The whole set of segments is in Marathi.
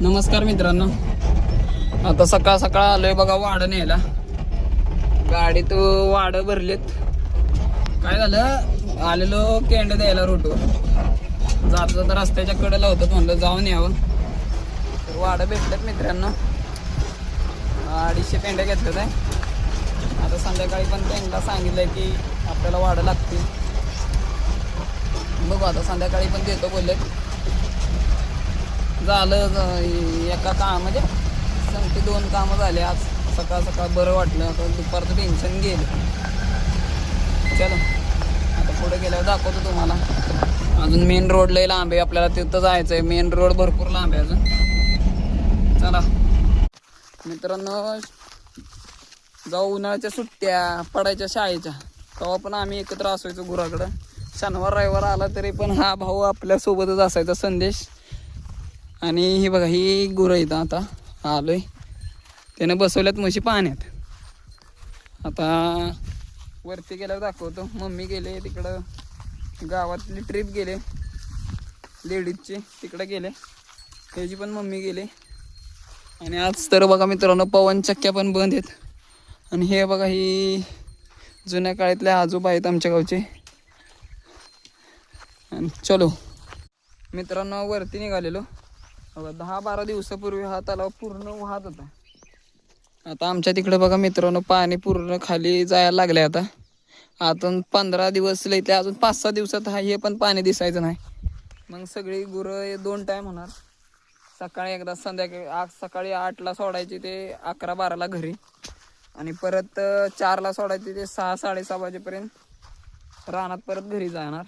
नमस्कार मित्रांनो. आता सकाळ सकाळ आलोय बघा वाड न्यायला. गाडीत वाड भरलेत. काय झालं? आलेलो केंड द्यायला रोडवर जात जात रस्त्याच्या कडेला होतं म्हणलं जाऊन यावं. तर वाड भेटलेत मित्रांनो. अडीचशे पेंड्या घेतल्यात आहे. आता संध्याकाळी पण त्यांना सांगितलंय की आपल्याला वाडं लागतील. बघू आता संध्याकाळी पण देतो बोललेत. झालं एका काम म्हणजे सांगते दोन कामं झाले. आज सकाळ सकाळ बरं वाटलं. आता दुपारचं टेन्शन गेलं. चलो. आता पुढे गेल्यावर दाखवतो तुम्हाला. अजून मेन रोड लय लांब आहे. आपल्याला तिथं जायचं आहे मेन रोड भरपूर लांब आहे अजून. चला. मित्रांनो जाऊ उन्हाळ्याच्या सुट्ट्या पडायच्या शाळेच्या. तेव्हा पण आम्ही एकत्र असायचो गुराकडं. शनिवार रविवार आला तरी पण हा भाऊ आपल्यासोबतच असायचा संदेश. आणि हे बघा ही गुरं इथं आता. आलोय. त्यानं बसवल्यात म्हशी पाण्यात. आता वरती गेल्यावर दाखवतो. मम्मी गेले तिकडं गावातली ट्रिप गेले. लेडीजची तिकडं गेले. त्याची पण मम्मी गेले. आणि आज तर बघा मित्रांनो पवन चक्क्या पण बंद आहेत. आणि हे बघा ही जुन्या काळातले आजोबा आहेत आमच्या गावचे. आणि चलो. मित्रांनो वरती निघालेलो. बघा दहा बारा दिवसापूर्वी हा तलाव पूर्ण वाहत होता. आता आमच्या तिकडे बघा मित्रांनो पाणी पूर्ण खाली जायला लागले आता. आता पंधरा दिवस लयते अजून पाच सहा दिवसात हा हे पण पाणी दिसायचं नाही. मग सगळी गुरं हे दोन टाईम होणार. सकाळी एकदा संध्याकाळी आज सकाळी आठला सोडायची ते अकरा बाराला घरी. आणि परत चारला सोडायची ते सहा साडेसहा वाजेपर्यंत रानात परत घरी जाणार.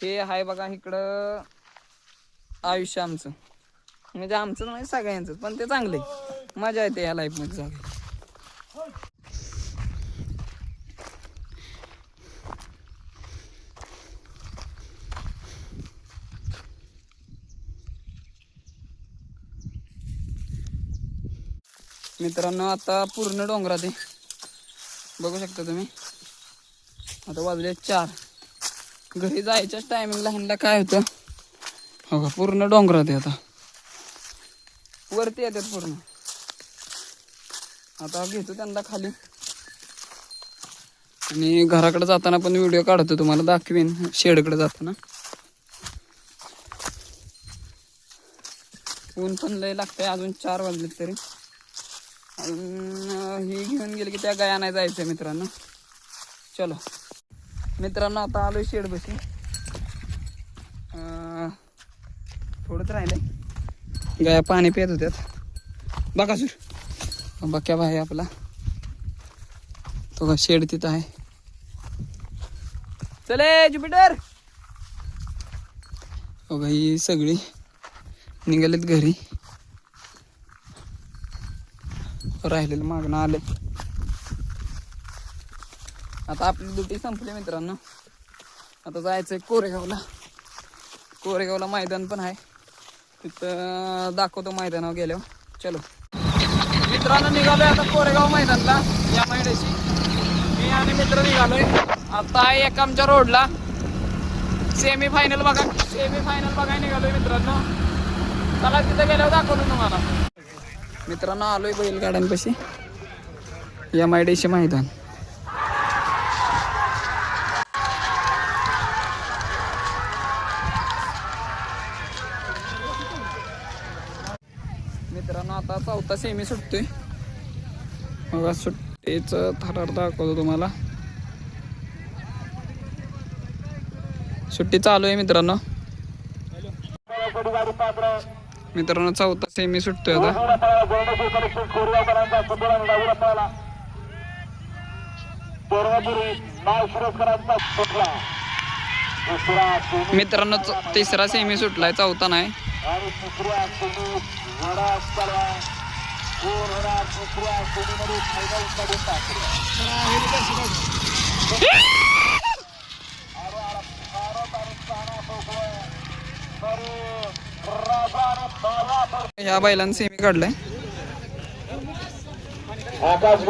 हे आहे बघा इकडं आयुष्य आमचं. म्हणजे आमचं म्हणजे सगळ्यांचं पण ते चांगलं आहे मजा येते या लाईफमध्ये सगळी मित्रांनो आता पूर्ण डोंगरात आहे. बघू शकता तुम्ही? आता वाजले चार. घरी जायच्याच टायमिंगला ह्यांना काय होतं? हो का पूर्ण डोंगरात आहे आता. वरती येतात पूर्ण. आता घेतो त्यांना खाली. आणि घराकडे जाताना पण व्हिडिओ काढतो तुम्हाला दाखवीन. शेडकडे जाताना. ऊन पण लय लागतंय अजून चार वाजले तरी. अजून ही घेऊन गेले की त्या गाया नाही जायचं मित्रांनो. चलो. मित्रांनो आता आलोय शेड बशी थोडंच राहिलंय. गाया पाणी पित होत्यात बघा सूर। बक्या भाई आपला। तो का शेड तिथं आहे। चले ज्युपिटर। बघा ही सगळी निघालेत घरी। राहिलेलं मागणं आले आता आपली ड्युटी संपली मित्रांनो। आता जायचंय कोरेगावला। कोरेगावला मैदान पण आहे। तिथं दाखवतो मैदानावर गेल्यावर. चलो. मित्रांनो निघालोय आता कोरेगाव मैदानला या महिन्याची मी आणि मित्र निघालोय. आता आहे एक आमच्या रोडला सेमी फायनल बघा. सेमी फायनल बघायला निघालोय मित्रांनो. चला तिथं गेल्यावर दाखवतो तुम्हाला. मित्रांनो आलोय बैलगाड्यांपाशी. एम आय डी मैदान. मित्रांनो आता चौथा सेमी सुटतोय. मग सुट्टीच थरार दाखवतो तुम्हाला. सुट्टी चालू आहे मित्रांनो. मित्रांनो चौथा सेमी सुटतोय आता. मित्रांनो तिसरा सेमी सुटलाय चौथा नाही. या बैलांनी सेमी काढलाय. आकाश